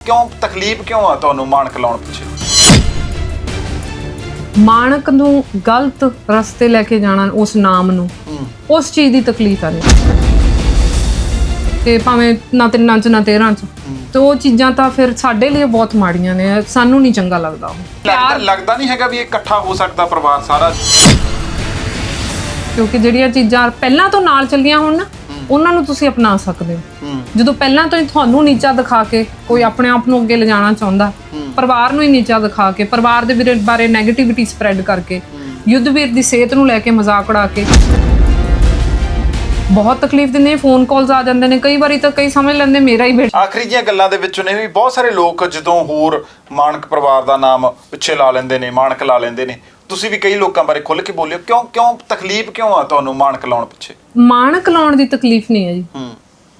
ਕਿਉਂ ਤਕਲੀਫ ਕਿਉਂ ਆ ਤੁਹਾਨੂੰ ਮਾਣਕ ਲਾਉਣ ਪਿੱਛੇ? ਮਾਣਕ ਨੂੰ ਗਲਤ ਰਸਤੇ ਲੈ ਕੇ ਜਾਣਾ ਉਸ ਨਾਮ ਨੂੰ। ਉਸ ਚੀਜ਼ ਦੀ ਤਕਲੀਫ ਆ ਰਹੀ ਤੇ ਭਾਵੇਂ ਨਾ ਤਿੰਨਾਂ ਚ ਨਾ ਤੇਰਾਂ ਚ। ਤੇ ਉਹ ਚੀਜ਼ਾਂ ਤਾਂ ਫਿਰ ਸਾਡੇ ਲਈ ਬਹੁਤ ਮਾੜੀਆਂ ਨੇ। ਸਾਨੂੰ ਨਹੀਂ ਚੰਗਾ ਲੱਗਦਾ ਉਹ। ਲੱਗਦਾ ਲੱਗਦਾ ਨਹੀਂ ਹੈਗਾ ਵੀ ਇਹ ਇਕੱਠਾ ਹੋ ਸਕਦਾ ਪਰਿਵਾਰ ਸਾਰਾ। ਕਿਉਂਕਿ ਜਿਹੜੀਆਂ ਚੀਜ਼ਾਂ ਪਹਿਲਾਂ ਤੋਂ ਨਾਲ ਚੱਲੀਆਂ ਹੋਣ ਨਾ ਉਹਨਾਂ ਨੂੰ ਤੁਸੀਂ ਅਪਣਾ ਸਕਦੇ ਹੋ। ਜਦੋਂ ਪਹਿਲਾਂ ਤੋਂ ਹੀ ਤੁਹਾਨੂੰ ਨੀਚਾ ਦਿਖਾ ਕੇ ਕੋਈ ਆਪਣੇ ਆਪ ਨੂੰ ਅੱਗੇ ਲਿਜਾਣਾ ਚਾਹੁੰਦਾ ਪਰਿਵਾਰ ਨੂੰ ਹੀ ਨੀਚਾ ਦਿਖਾ ਕੇ ਪਰਿਵਾਰ ਦੇ ਵੀਰੇ ਬਾਰੇ 네ਗੇਟਿਵਿਟੀ ਸਪਰੈਡ ਕਰਕੇ ਯੁੱਧਵੀਰ ਦੀ ਸਿਹਤ ਨੂੰ ਲੈ ਕੇ ਮਜ਼ਾਕ ਉਡਾ ਕੇ। ਬਹੁਤ ਤਕਲੀਫ ਦਿੰਦੇ ਫੋਨ ਕਾਲਸ ਆ ਜਾਂਦੇ ਨੇ ਕਈ ਵਾਰੀ ਤਾਂ ਕਈ ਸਮਝ ਲੈਂਦੇ ਮੇਰਾ ਹੀ ਬੇਟਾ। ਆਖਰੀ ਜੀਆਂ ਗੱਲਾਂ ਦੇ ਵਿੱਚੋਂ ਨੇ ਵੀ ਬਹੁਤ ਸਾਰੇ ਲੋਕ ਜਦੋਂ ਹੋਰ ਮਾਣਕ ਪਰਿਵਾਰ ਦਾ ਨਾਮ ਪਿੱਛੇ ਲਾ ਲੈਂਦੇ ਨੇ ਮਾਣਕ ਲਾ ਲੈਂਦੇ ਨੇ। ਤੁਸੀਂ ਵੀ ਕਈ ਲੋਕਾਂ ਬਾਰੇ ਖੁੱਲ੍ਹ ਕੇ ਬੋਲਿਓ ਕਿਉਂ ਕਿਉਂ ਤਕਲੀਫ ਕਿਉਂ ਆ ਤੁਹਾਨੂੰ ਮਾਣਕ ਲਾਉਣ ਪਿੱਛੇ? ਮਾਣਕ ਲਾਉਣ ਦੀ ਤਕਲੀਫ ਨਹੀਂ ਹੈ ਜੀ। ਹੂੰ।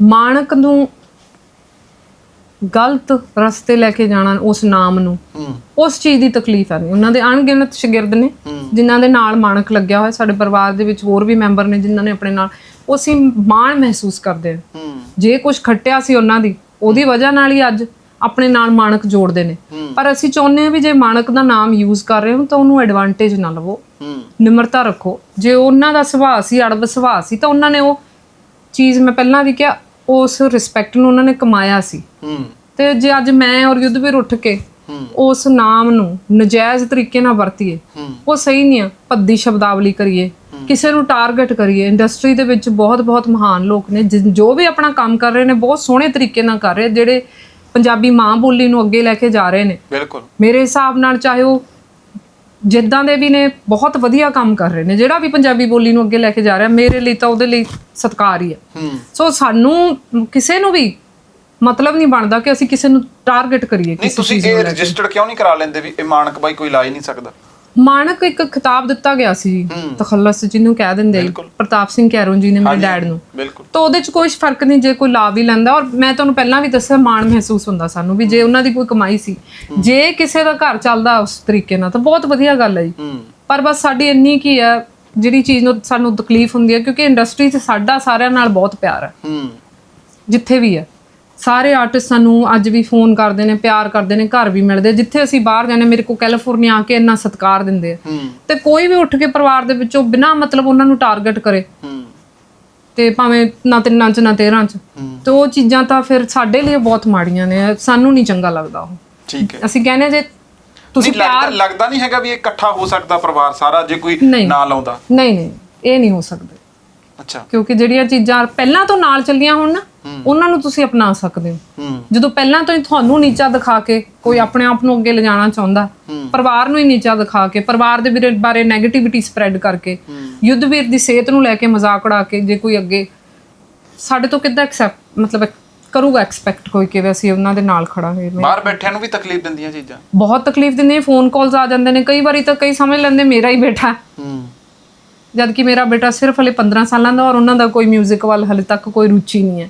ਮਾਣਕ ਨੂੰ ਗਲਤ ਰਸਤੇ ਲੈ ਕੇ ਜਾਣਾ ਉਸ ਨਾਮ ਨੂੰ ਉਸ ਚੀਜ਼ ਦੀ ਤਕਲੀਫ ਆ ਨਹੀਂ। ਉਹਨਾਂ ਦੇ ਅਣਗਿਣਤ ਸ਼ਾਗਿਰਦ ਨੇ ਜਿਨ੍ਹਾਂ ਦੇ ਨਾਲ ਮਾਣਕ ਲੱਗਿਆ ਹੋਇਆ। ਸਾਡੇ ਪਰਿਵਾਰ ਦੇ ਵਿੱਚ ਹੋਰ ਵੀ ਮੈਂਬਰ ਨੇ ਜਿਨ੍ਹਾਂ ਨੇ ਆਪਣੇ ਨਾਲ ਉਹ ਅਸੀਂ ਮਾਣ ਮਹਿਸੂਸ ਕਰਦੇ ਹੂੰ। ਜੇ ਕੁਝ ਖੱਟਿਆ ਸੀ ਉਹਨਾਂ ਦੀ ਉਹਦੀ ਵਜ੍ਹਾ ਨਾਲ ਹੀ ਅੱਜ ਆਪਣੇ ਨਾਲ ਮਾਣਕ ਜੋੜਦੇ ਨੇ। ਪਰ ਅਸੀਂ ਚਾਹੁੰਦੇ ਹਾਂ ਵੀ ਜੇ ਮਾਣਕ ਦਾ ਨਾਮ ਯੂਜ਼ ਕਰ ਰਹੇ ਹੋ ਤਾਂ ਉਹਨੂੰ ਐਡਵਾਂਟੇਜ ਨਾ ਲਵੋ। ਨਿਮਰਤਾ ਰੱਖੋ। ਜੇ ਉਹਨਾਂ ਦਾ ਸੁਭਾਅ ਸੀ ਅੜਬ ਸੁਭਾਅ ਸੀ ਤਾਂ ਉਹਨਾਂ ਨੇ ਉਹ ਚੀਜ਼ ਮੈਂ ਪਹਿਲਾਂ ਵੀ ਕਿਹਾ ਉਸ ਰਿਸਪੈਕਟ ਨੂੰ ਉਹਨਾਂ ਨੇ ਕਮਾਇਆ ਸੀ। ਤੇ ਜੇ ਅੱਜ ਮੈਂ ਔਰ ਯੁੱਧਵੀਰ ਉੱਠ ਕੇ। ਉਸ ਨਾਮ ਨੂੰ ਨਜਾਇਜ਼ ਤਰੀਕੇ ਨਾਲ ਵਰਤੀਏ। ਉਹ ਸਹੀ ਨਹੀਂ ਆ। ਭੱਦੀ ਸ਼ਬਦਾਵਲੀ ਕਰੀਏ ਕਿਸੇ ਨੂੰ ਟਾਰਗੇਟ ਕਰੀਏ। ਇੰਡਸਟਰੀ ਦੇ ਵਿੱਚ ਬਹੁਤ ਬਹੁਤ ਮਹਾਨ ਲੋਕ ਨੇ ਜੋ ਵੀ ਆਪਣਾ ਕੰਮ ਕਰ ਰਹੇ ਨੇ ਬਹੁਤ ਸੋਹਣੇ ਤਰੀਕੇ ਨਾਲ ਕਰ ਰਹੇ ਜਿਹੜੇ ਪੰਜਾਬੀ ਮਾਂ ਬੋਲੀ ਨੂੰ ਅੱਗੇ ਲੈ ਕੇ ਜਾ ਰਹੇ ਨੇ। ਬਿਲਕੁਲ। ਮੇਰੇ ਹਿਸਾਬ ਨਾਲ ਚਾਹੇ ਉਹ ਜਿੱਦਾਂ ਦੇ ਵੀ ਨੇ ਬਹੁਤ ਵਧੀਆ ਕੰਮ ਕਰ ਰਹੇ ਨੇ। ਜਿਹੜਾ ਵੀ ਪੰਜਾਬੀ ਬੋਲੀ ਨੂੰ ਅੱਗੇ ਲੈ ਕੇ ਜਾ ਰਿਹਾ ਮੇਰੇ ਲਈ ਤਾਂ ਉਹਦੇ ਲਈ ਸਤਿਕਾਰ ਹੀ ਹੈ। ਸੋ ਸਾਨੂੰ ਕਿਸੇ ਨੂੰ ਵੀ ਮਤਲਬ ਨਹੀਂ ਬਣਦਾ ਕਿ ਅਸੀਂ ਕਿਸੇ ਨੂੰ ਟਾਰਗੇਟ ਕਰੀਏ ਨਹੀਂ ਤੁਸੀਂ ਇਹ। ਰਜਿਸਟਰਡ ਕਿਉਂ ਨਹੀਂ ਕਰਾ ਲੈਂਦੇ ਵੀ ਇਹ ਮਾਣਕ ਬਾਈ ਕੋਈ ਲਾ ਹੀ ਨਹੀਂ ਸਕਦਾ? ਮਾਣਕ ਇੱਕ ਖਿਤਾਬ ਦਿੱਤਾ ਗਿਆ ਸੀ। ਤਖੱਲਸ ਜਿਹਨੂੰ ਕਹਿ ਦਿੰਦੇ। ਪ੍ਰਤਾਪ ਸਿੰਘ ਕੈਰੋਂ ਜੀ ਨੇ ਮੇਰੇ ਡੈਡ ਨੂੰ। ਤਾਂ ਉਹਦੇ 'ਚ ਕੋਈ ਫ਼ਰਕ ਨਹੀਂ ਜੇ ਕੋਈ ਲਾ ਵੀ ਲੈਂਦਾ ਔਰ ਮੈਂ ਤੁਹਾਨੂੰ ਪਹਿਲਾਂ ਵੀ ਦੱਸਿਆ ਮਾਣ ਮਹਿਸੂਸ ਹੁੰਦਾ ਸਾਨੂੰ ਵੀ ਜੇ ਉਹਨਾਂ ਦੀ ਕੋਈ ਕਮਾਈ ਸੀ ਜੇ ਕਿਸੇ ਦਾ ਘਰ ਚੱਲਦਾ ਉਸ ਤਰੀਕੇ ਨਾਲ ਤਾਂ ਬਹੁਤ ਵਧੀਆ ਗੱਲ ਹੈ ਜੀ। ਪਰ ਬਸ ਸਾਡੀ ਇੰਨੀ ਕੀ ਹੈ ਜਿਹੜੀ ਚੀਜ਼ ਨੂੰ ਸਾਨੂੰ ਤਕਲੀਫ ਹੁੰਦੀ ਹੈ ਕਿਉਂਕਿ ਇੰਡਸਟਰੀ 'ਚ ਸਾਡਾ ਸਾਰਿਆਂ ਨਾਲ ਬਹੁਤ ਪਿਆਰ ਹੂੰ। ਜਿੱਥੇ ਵੀ ਹੈ। ਸਾਰੇ ਆਰਟਿਸਟ ਸਾਨੂੰ ਅੱਜ ਵੀ ਫੋਨ ਕਰਦੇ ਨੇ ਪਿਆਰ ਕਰਦੇ ਨੇ ਘਰ ਵੀ ਮਿਲਦੇ। ਜਿੱਥੇ ਅਸੀਂ ਬਾਹਰ ਜਾਂਦੇ ਮੇਰੇ ਕੋਲ ਕੈਲੀਫੋਰਨੀਆ ਆ ਕੇ ਇੰਨਾ ਸਤਿਕਾਰ ਦਿੰਦੇ ਆ। ਤੇ ਕੋਈ ਵੀ ਉੱਠ ਕੇ ਪਰਿਵਾਰ ਦੇ ਵਿੱਚੋਂ ਬਿਨਾਂ ਮਤਲਬ ਉਹਨਾਂ ਨੂੰ ਟਾਰਗੇਟ ਕਰੇ। ਤੇ ਭਾਵੇਂ ਨਾ ਤਿੰਨਾਂ ਚ ਨਾ ਤੇਰਾਂ ਚ। ਤੇ ਉਹ ਚੀਜ਼ਾਂ ਤਾਂ ਫਿਰ ਸਾਡੇ ਲਈ ਬਹੁਤ ਮਾੜੀਆਂ ਨੇ। ਸਾਨੂੰ ਨਹੀਂ ਚੰਗਾ ਲੱਗਦਾ ਉਹ। ਠੀਕ ਹੈ। ਅਸੀਂ ਕਹਿੰਦੇ ਜੇ ਤੁਸੀਂ ਨਹੀਂ ਲੱਗਦਾ ਨਹੀਂ ਹੈਗਾ ਵੀ ਇਹ ਇਕੱਠਾ ਹੋ ਸਕਦਾ ਪਰਿਵਾਰ ਸਾਰਾ ਜੇ ਕੋਈ। ਨਾ ਲਾਉਂਦਾ ਨਹੀਂ ਨਹੀਂ। ਇਹ ਨਹੀਂ ਹੋ ਸਕਦਾ। ਅੱਛਾ। ਕਿਉਂਕਿ ਜਿਹੜੀਆਂ ਚੀਜ਼ਾਂ ਪਹਿਲਾਂ ਤੋਂ ਨਾਲ ਚੱਲੀਆਂ ਹੋਣ ਨਾ ਉਹਨਾਂ ਨੂੰ ਤੁਸੀਂ ਅਪਣਾ ਸਕਦੇ ਹੋ। ਜਦੋਂ ਪਹਿਲਾਂ ਤੋਂ ਹੀ ਤੁਹਾਨੂੰ ਨੀਚਾ ਦਿਖਾ ਕੇ ਕੋਈ ਆਪਣੇ ਆਪ ਨੂੰ ਅੱਗੇ ਲਿਜਾਣਾ ਚਾਹੁੰਦਾ ਪਰਿਵਾਰ ਨੂੰ ਹੀ ਨੀਚਾ ਦਿਖਾ ਕੇ ਪਰਿਵਾਰ ਦੇ ਬਾਰੇ 네ਗੇਟਿਵਿਟੀ ਸਪਰੈਡ ਕਰਕੇ ਯੁੱਧਵੀਰ ਦੀ ਸਿਹਤ ਨੂੰ ਲੈ ਕੇ ਮਜ਼ਾਕ ਉਡਾ ਕੇ ਜੇ ਕੋਈ ਅੱਗੇ ਸਾਡੇ ਤੋਂ ਕਿੱਦਾਂ ਐਕਸੈਪਟ ਮਤਲਬ ਕਰੂਗਾ ਐਕਸਪੈਕਟ ਕੋਈ ਕਿ ਵੀ ਅਸੀਂ ਉਹਨਾਂ ਦੇ ਨਾਲ ਖੜਾ ਹੋਈਏ ਬਾਹਰ ਬੈਠਿਆਂ ਨੂੰ ਵੀ ਤਕਲੀਫ ਦਿੰਦੀਆਂ ਚੀਜ਼ਾਂ। ਬਹੁਤ ਤਕਲੀਫ ਦਿੰਦੇ ਫੋਨ ਕਾਲਸ ਆ ਜਾਂਦੇ ਨੇ ਕਈ ਵਾਰੀ ਤਾਂ ਕਈ ਸਮਝ ਲੈਂਦੇ ਮੇਰਾ ਹੀ ਬੇਟਾ। ਹੂੰ। ਜਦ ਕਿ ਮੇਰਾ ਬੇਟਾ ਸਿਰਫ ਹਲੇ 15 ਸਾਲਾਂ ਦਾ ਔਰ ਉਹਨਾਂ ਦਾ ਕੋਈ 뮤직 ਵੱਲ ਹਲੇ ਤੱਕ ਕੋਈ ਰੁਚੀ ਨਹੀਂ ਹੈ।